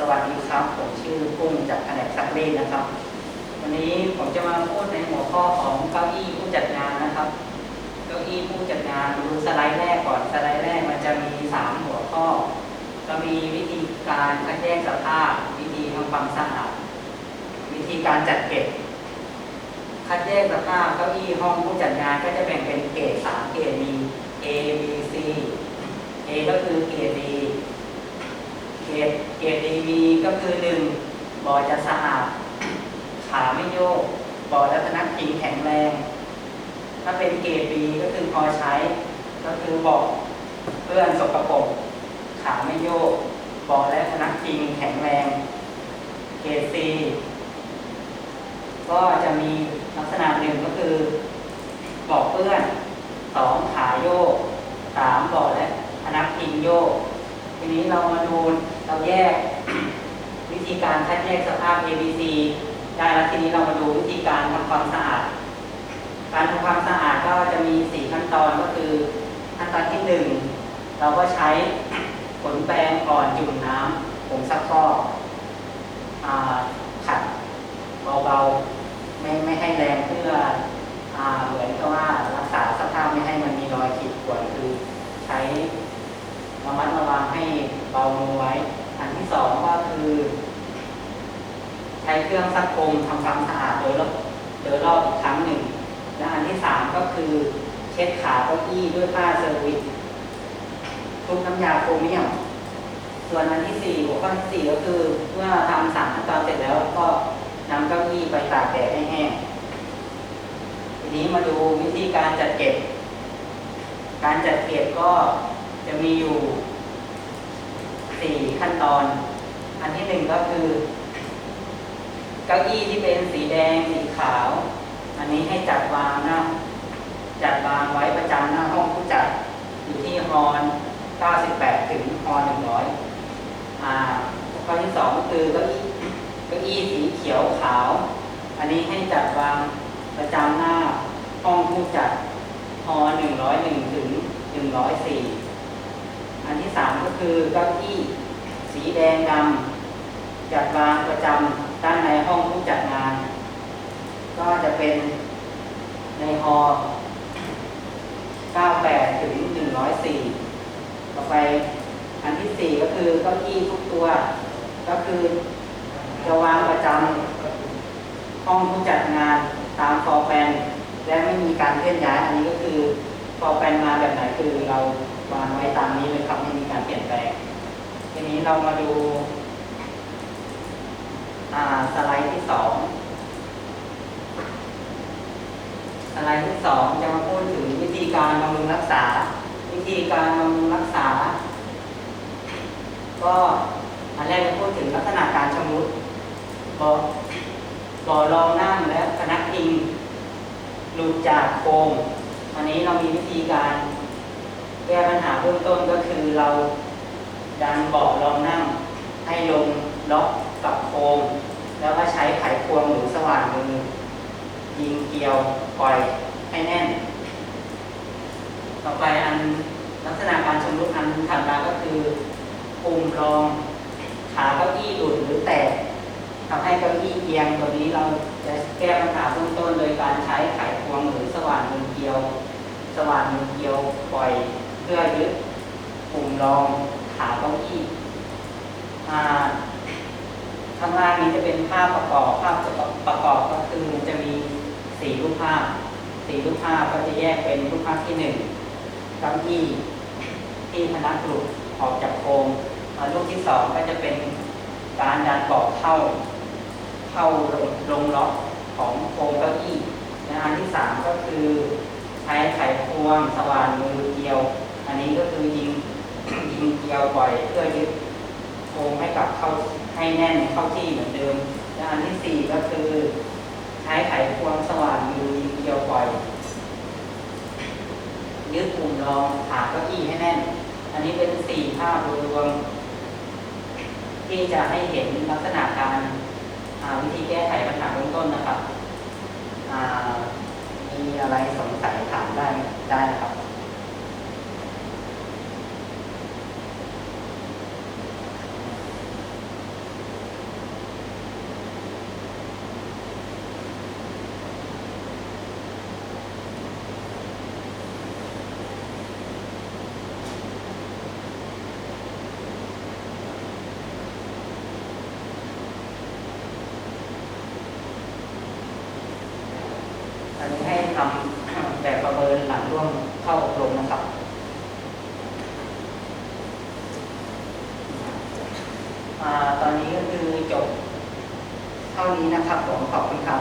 สวัสดีครับ ผมชื่อกุ้งจากแผนกซักรีดนะครับ วันนี้ผมจะมาพูดในหัวข้อของเก้าอี้ผู้จัดงานนะครับ เก้าอี้ผู้จัดงานดูสไลด์แรกก่อนสไลด์แรกมันจะมีสามหัวข้อ ก็มีวิธีการคัดแยกสภาพ วิธีทำความสะอาดวิธีการจัดเก็บ คัดแยกสภาพเก้าอี้ห้องผู้จัดงานก็จะแบ่งเป็นเกรดสามเกรด B A B C A ก็คือเกรด D เกรดเกรด D B ก็คือหนึ่งบ่อจะสะอาด ขาไม่โยก บ่อร์ดและพนักพิงแข็งแรง ถ้าเป็นเกรด B ก็คือพอใช้ ก็คือเบอเพื่อนสกปรกขาไม่โยก บ่อและพนักพิงแข็งแรง เกรด C ก็จะมีลักษณะหนึ่งก็คือบ่อเพื่อนสองขาโยกสามบ่อและพนักพิงโยก ทีนี้เรามาดู แยก วิธีการคัดแยกสภาพ A B C ได้แล้วทีนี้เรามาดูวิธีการทำความสะอาด การทำความสะอาดก็จะมีสี่ขั้นตอนก็คือขั้นตอนที่หนึ่งเราก็ใช้ขนแปรงก่อนจุ่มน้ำผงซักฟอกขัดเบาๆไม่ไม่ให้แรงเพื่ออเหมือนกับว่ารักษาสภาพไม่ให้มันมีรอยขีดข่วนคือใช้ระมัดระวังให้เบามือไว้ อันที่สองก็คือ ใช้เค รื่องซักโคมทำความสะอาดโดยรอบโดยรอบอีกครั้งหนึ่ง และอันที่สามก็คือเช็ดขาเก้าอี้ด้วยผ้าเซอร์วิสทุบน้ำยาโฟมเมียมส่วนอันที่สี่หัวข้อที่สี่ก็คือเมื่อทำสามขั้นตอนเสร็จแล้วก็นำเก้าอี้ไปตากแดดให้แห้งทีนี้มาดูวิธีการจัดเก็บ การจัดเก็บก็จะมีอยู่สี่ขั้นตอน อันที่หนึ่งก็คือ เก้าอี้ที่เป็นสีแดงสีขาว อันนี้ให้จัดวางหน้า จัดวางไว้ประจำหน้าห้องผู้จัดอยู่ที่ฮอน98 ถึงฮอน100อ่าข้อที่สองก็คือเก้าอี้เก้าอี้สีเขียวขาว อันนี้ให้จัดวางประจำหน้าห้องผู้จัดฮอ101 ถึง 104 อันที่สามก็คือเก้าอี้สีแดงดำจัดวางประจำ ด้านในห้องผู้จัดงาน ก็จะเป็นในฮอ98 ถึง 104 ต่อไปอันที่สี่ก็คือเก้าอี้ทุกตัว ก็คือจะวางประจำห้องผู้จัดงานตามฟอร์แปนและไม่มีการเคลื่อนย้าย อันนี้ก็คือฟอร์แปนมาแบบไหนคือเราวางไว้ตามนี้เลยครับไม่มีการเปลี่ยนแปลงทีนี้เรามาดู สไลด์ที่สองสไลด์ที่สองจะมาพูดถึงวิธีการบำรุงรักษา วิธีการบำรุงรักษา ก็อันแรกจะพูดถึงลักษณะการชำรุดบ่อบ่อรองนั่งและพนักพิงหลุดจากโคมอันนี้เรามีวิธีการแก้ปัญหาเบื้องต้นก็คือเราดันเบาะรองนั่ง ให้ลงล็อกกับโคม แล้วก็ใช้ไขควงหรือสว่านมือ ยิงเกลียวปล่อยให้แน่น ต่อไปอัน ลักษณะการชำรุดอันถัดมาก็คือปุ่มรองขาเก้าอี้หลุดหรือแตกทำให้เก้าอี้เอียงตัวนี้เราจะแก้ปัญหาเบื้องต้นโดยการใช้ไขควงหรือสว่านมือเกลียว สว่านมือเกลียวปล่อยเพื่อยึดปุ่มรองขาเก้าอี้อ่าข้างล่างนี้จะเป็นภาพประกอบภาพประกอบก็คือมันจะมีสี่รูปภาพสี่รูปภาพก็จะแยกเป็นรูปภาพที่หนึ่งเก้าอี้ ที่พนักหลุดออกจากโครงรูปที่สองก็จะเป็นการดันเบาะเข้า เข้าลงลงล็อกของโครงเก้าอี้และอันที่สามก็คือใช้ไขควงสว่านมือเกลียว อันนี้ก็คือยิงยิงเกลียวปล่อยเพื่อยึดโครงให้กลับเข้าให้แน่นเข้าที่เหมือนเดิมและอันที่สี่ก็คือใช้ไขควงสว่านมือยิงเกลียวปล่อยยึดปุ่มรองขาเก้าอี้ให้แน่น อันนี้เป็นสี่ภาพรวมที่จะให้เห็นลักษณะการวิธีแก้ไขปัญหาเบื้องต้นนะครับมีอะไรสงสัยถามได้ได้นะครับ ทำแบบประเมินหลังร่วมเข้าอบรมนะครับอตอนนี้ก็คือจบเท่านี้นะครับผมขอบคุณครับ